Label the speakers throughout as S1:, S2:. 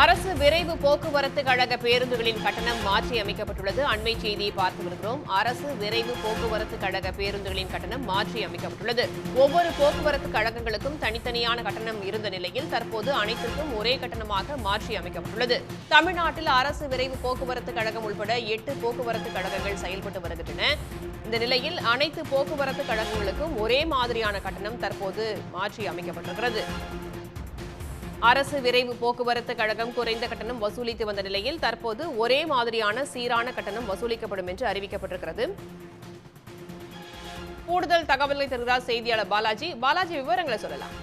S1: அரசு விரைவு போக்குவரத்து கழக பேருந்துகளின் கட்டணம் மாற்றி அமைக்கப்பட்டுள்ளது. அண்மை செய்தியை பார்த்து வருகிறோம். அரசு விரைவு போக்குவரத்து கழக பேருந்துகளின் கட்டணம் மாற்றி அமைக்கப்பட்டுள்ளது. ஒவ்வொரு போக்குவரத்து கழகங்களுக்கும் தனித்தனியான கட்டணம் இருந்த நிலையில் தற்போது அனைத்திற்கும் ஒரே கட்டணமாக மாற்றி அமைக்கப்பட்டுள்ளது. தமிழ்நாட்டில் அரசு விரைவு போக்குவரத்து கழகம் உள்பட எட்டு போக்குவரத்து கழகங்கள் செயல்பட்டு வருகின்றன. இந்த நிலையில் அனைத்து போக்குவரத்து கழகங்களுக்கும் ஒரே மாதிரியான கட்டணம் தற்போது மாற்றி அமைக்கப்பட்டிருக்கிறது. அரசு விரைவு போக்குவரத்து கழகம் குறைந்த கட்டணம் வசூலித்து வந்த நிலையில் தற்போது ஒரே மாதிரியான சீரான கட்டணம் வசூலிக்கப்படும் என்று அறிவிக்கப்பட்டிருக்கிறது. கூடுதல் தகவல்களை தருகிறார் செய்தியாளர் பாலாஜி. பாலாஜி விவரங்களை சொல்லலாம்.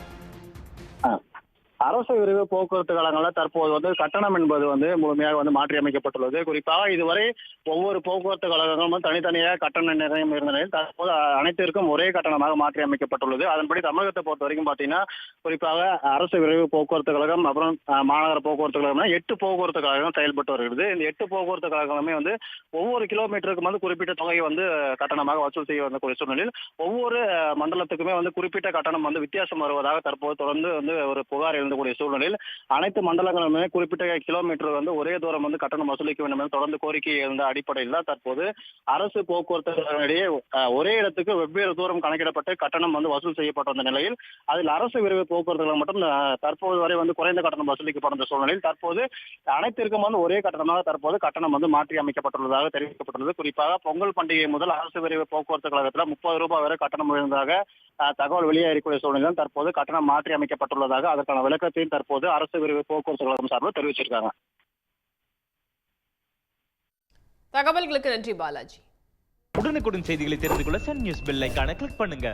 S2: அரசு விரைவு போக்குவரத்து கழகங்களில் தற்போது வந்து கட்டணம் என்பது வந்து முழுமையாக வந்து மாற்றி அமைக்கப்பட்டுள்ளது குறிப்பாக இதுவரை ஒவ்வொரு போக்குவரத்து கழகங்களும் தனித்தனியாக கட்டண நிர்ணயம் இருந்த நிலையில் தற்போது அனைத்திற்கும் ஒரே கட்டணமாக மாற்றி அமைக்கப்பட்டுள்ளது அதன்படி தமிழகத்தை பொறுத்த வரைக்கும் பார்த்தீங்கன்னா குறிப்பாக அரசு விரைவு போக்குவரத்து கழகம் அப்புறம் மாநகர போக்குவரத்து கழகம் எட்டு போக்குவரத்து கழகம் செயல்பட்டு வருகிறது. இந்த எட்டு போக்குவரத்து கழகங்களுமே வந்து ஒவ்வொரு கிலோமீட்டருக்கும் வந்து குறிப்பிட்ட தொகையை வந்து கட்டணமாக வசூல் செய்ய வந்த சூழ்நிலையில் ஒவ்வொரு மண்டலத்துக்குமே வந்து குறிப்பிட்ட கட்டணம் வந்து வித்தியாசம் வருவதாக தற்போது தொடர்ந்து வந்து ஒரு புகார் எழுந்தக்கூடிய சூழ்நிலையில் அனைத்து மண்டலங்களுமே குறிப்பிட்ட கிலோமீட்டர் வந்து ஒரே தூரம் வந்து கட்டணம் வசூலிக்க வேண்டும் என தொடர்ந்து கோரிக்கை இருந்த அடிப்படையில் தான் தற்போது அரசு போக்குவரத்து கழகங்களிடையே ஒரே இடத்துக்கு வெவ்வேறு தூரம் கணக்கிடப்பட்டு கட்டணம் வந்து வசூல் செய்யப்பட்ட வந்த நிலையில் அதில் அரசு விரைவு போக்குவரத்து மட்டும் தற்போது வரை வந்து குறைந்த கட்டணம் வசூலிக்கப்பட்ட சூழ்நிலையில் தற்போது அனைத்திற்கும் வந்து ஒரே கட்டணமாக தற்போது கட்டணம் வந்து மாற்றி அமைக்கப்பட்டுள்ளதாக தெரிவிக்கப்பட்டுள்ளது. குறிப்பாக பொங்கல் பண்டிகை முதல் அரசு விரைவு போக்குவரத்து கழகத்தில் முப்பது ரூபாய் வரை கட்டணம் உயர்ந்ததாக தகவல் வெளியாகக்கூடிய சூழ்நிலையில் தற்போது கட்டணம் மாற்றி அமைக்கப்பட்டுள்ளதாக அதற்கான விளக்கத்தையும் தற்போது அரசு விரைவு போக்குவரத்து கழகம் சார்பில் தெரிவிச்சிருக்காங்க.
S1: தகவல்களுக்கு நன்றி பாலாஜி.
S3: உடனுக்குடன் செய்திகளை தெரிந்து கொள்ள சன் நியூஸ் பெல் ஐகானை கிளிக் பண்ணுங்க.